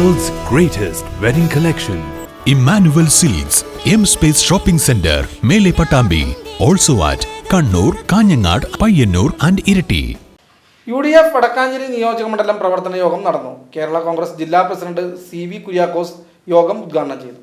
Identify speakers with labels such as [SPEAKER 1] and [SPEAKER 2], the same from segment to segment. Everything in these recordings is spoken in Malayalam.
[SPEAKER 1] greatest wedding collection
[SPEAKER 2] Emmanuel Silks M space shopping centre Mele Pattambi also at Kannur Kanhangad Payyanur and Iritty
[SPEAKER 3] U D F Wadakkanchery നിയോജക മണ്ഡലം പ്രവർത്തന യോഗം നടന്നു. കേരള കോൺഗ്രസ് ജില്ലാ പ്രസിഡന്റ് സി വി കുര്യാക്കോസ് യോഗം ഉദ്ഘാടനം ചെയ്തു.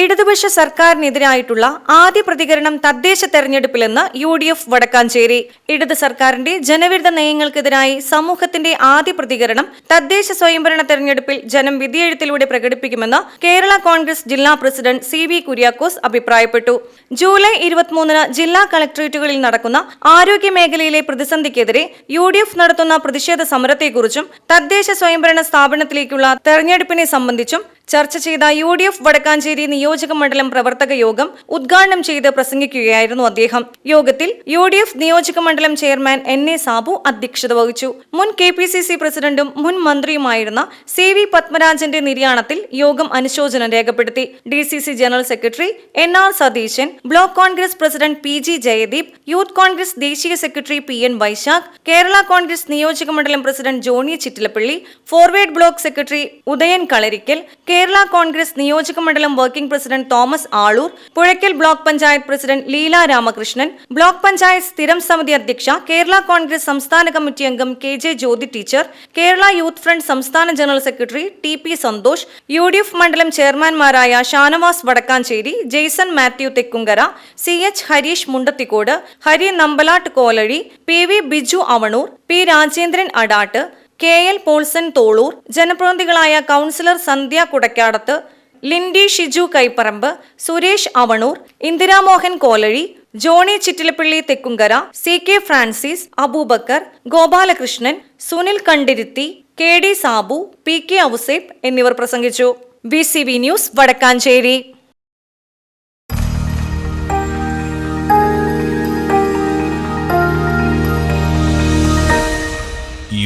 [SPEAKER 4] ഇടതുപക്ഷ സർക്കാരിനെതിരായിട്ടുള്ള ആദ്യ പ്രതികരണം തദ്ദേശ തെരഞ്ഞെടുപ്പിലെന്ന് യു ഡി എഫ് വടക്കാഞ്ചേരി. ഇടത് സർക്കാരിന്റെ ജനവിരുദ്ധ നയങ്ങൾക്കെതിരായി സമൂഹത്തിന്റെ ആദ്യ പ്രതികരണം തദ്ദേശ സ്വയംഭരണ തെരഞ്ഞെടുപ്പിൽ ജനം വിധിയെഴുത്തിലൂടെ പ്രകടിപ്പിക്കുമെന്ന് കേരള കോൺഗ്രസ് ജില്ലാ പ്രസിഡന്റ് സി വി കുര്യാക്കോസ് അഭിപ്രായപ്പെട്ടു. ജൂലൈ ഇരുപത്തിമൂന്നിന് ജില്ലാ കളക്ടറേറ്റുകളിൽ നടക്കുന്ന ആരോഗ്യ മേഖലയിലെ പ്രതിസന്ധിക്കെതിരെ യു ഡി എഫ് നടത്തുന്ന പ്രതിഷേധ സമരത്തെക്കുറിച്ചും തദ്ദേശ സ്വയംഭരണ സ്ഥാപനത്തിലേക്കുള്ള തെരഞ്ഞെടുപ്പിനെ സംബന്ധിച്ചും ചർച്ച ചെയ്ത യു ഡി എഫ് വടക്കാഞ്ചേരി നിയോജക മണ്ഡലം പ്രവർത്തക യോഗം ഉദ്ഘാടനം ചെയ്ത് പ്രസംഗിക്കുകയായിരുന്നു അദ്ദേഹം. യോഗത്തിൽ യു ഡി എഫ് നിയോജക മണ്ഡലം ചെയർമാൻ എൻ എ സാബു അധ്യക്ഷത വഹിച്ചു. മുൻ കെ പി സി സി പ്രസിഡന്റും മുൻ മന്ത്രിയുമായിരുന്ന സി വി പത്മരാജന്റെ നിര്യാണത്തിൽ യോഗം അനുശോചനം രേഖപ്പെടുത്തി. D C C general secretary N R Satheesan block Congress president P G Jaideep youth Congress ദേശീയ secretary P N Vysakh Kerala Congress നിയോജക മണ്ഡലം president Johny Chittilappilly forward bloc secretary Udayan Kalarikkal Kerala Congress നിയോജക മണ്ഡലം working president Thomas Aloor Puzhakkal block panchayat president Leela Ramakrishnan block panchayat സ്ഥിരം സമിതി അധ്യക്ഷ കേരള കോൺഗ്രസ് സംസ്ഥാന കമ്മിറ്റി അംഗം K J Jyothi teacher Kerala youth front സംസ്ഥാന general secretary T P Santhosh U D F മണ്ഡലം ചെയർമാൻമാരായ Shanavas Wadakkanchery Jaison Mathew Thekkumkara C H Harish Mundathikode Hari Nambalatt Kolazhy P V Biju Avanoor P Rajendran Adat K L Paulson Tholur ജനപ്രതിനിധികളായ councillor Sandhya Kudakkadath Lindy Shiju Kaiparamba Suresh Avanoor Indiramohan Kolazhy Johny Chittilappilly Thekkumkara C K Francis Aboobacker Gopalakrishnan Sunil Kandiruthy K D Sabu P K Ouseph എന്നിവർ പ്രസംഗിച്ചു. B C B news Wadakkanchery.